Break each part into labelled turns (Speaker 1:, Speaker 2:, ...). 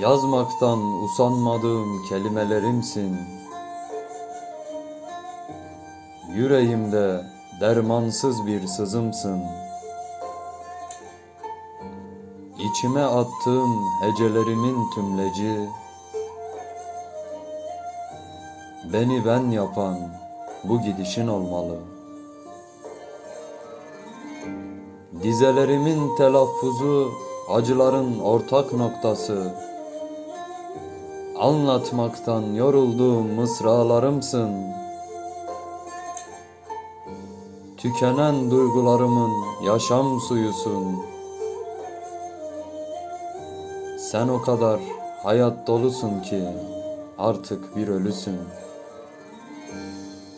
Speaker 1: Yazmaktan usanmadığım kelimelerimsin. Yüreğimde dermansız bir sızımsın. İçime attığım hecelerimin tümleci. Beni ben yapan bu gidişin olmalı. Dizelerimin telaffuzu acıların ortak noktası. Anlatmaktan yorulduğum mısralarımsın. Tükenen duygularımın yaşam suyusun. Sen o kadar hayat dolusun ki artık bir ölüsün.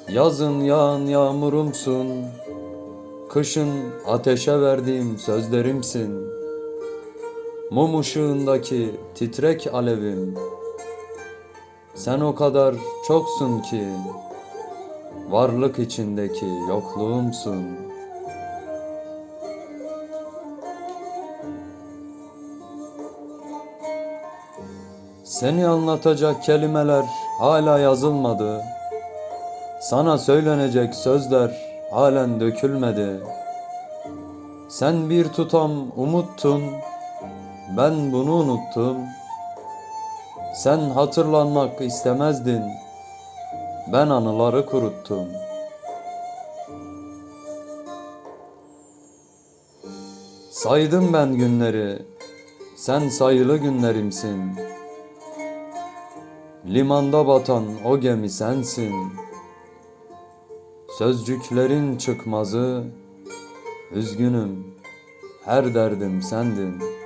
Speaker 1: Yazın yağan yağmurumsun. Kışın ateşe verdiğim sözlerimsin. Mum ışığındaki titrek alevim. Sen o kadar çoksun ki varlık içindeki yokluğumsun. Seni anlatacak kelimeler hala yazılmadı. Sana söylenecek sözler halen dökülmedi. Sen bir tutam umuttun, ben bunu unuttum. Sen hatırlanmak istemezdin, ben anıları kuruttum. Saydım ben günleri, sen sayılı günlerimsin. Limanda batan o gemi sensin. Sözcüklerin çıkmazı, üzgünüm, her derdim sendin.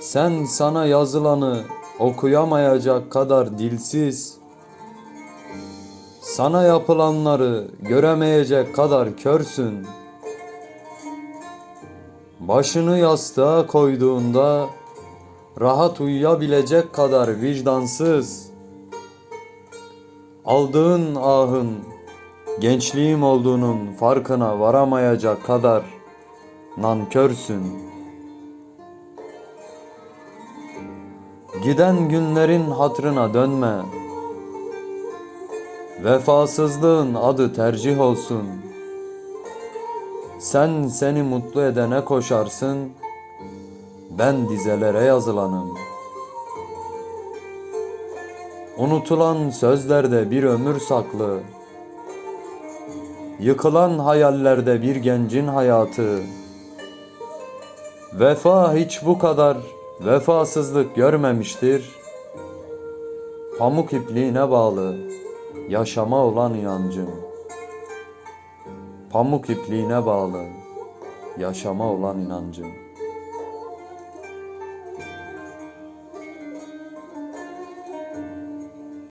Speaker 1: Sen sana yazılanı okuyamayacak kadar dilsiz, sana yapılanları göremeyecek kadar körsün. Başını yastığa koyduğunda rahat uyuyabilecek kadar vicdansız. Aldığın ahın gençliğim olduğunun farkına varamayacak kadar nankörsün. Giden günlerin hatrına dönme. Vefasızlığın adı tercih olsun. Sen seni mutlu edene koşarsın. Ben dizelere yazılanım. Unutulan sözlerde bir ömür saklı. Yıkılan hayallerde bir gencin hayatı. Vefa hiç bu kadar vefasızlık görmemiştir. Pamuk ipliğine bağlı yaşama olan inancım. Pamuk ipliğine bağlı yaşama olan inancım.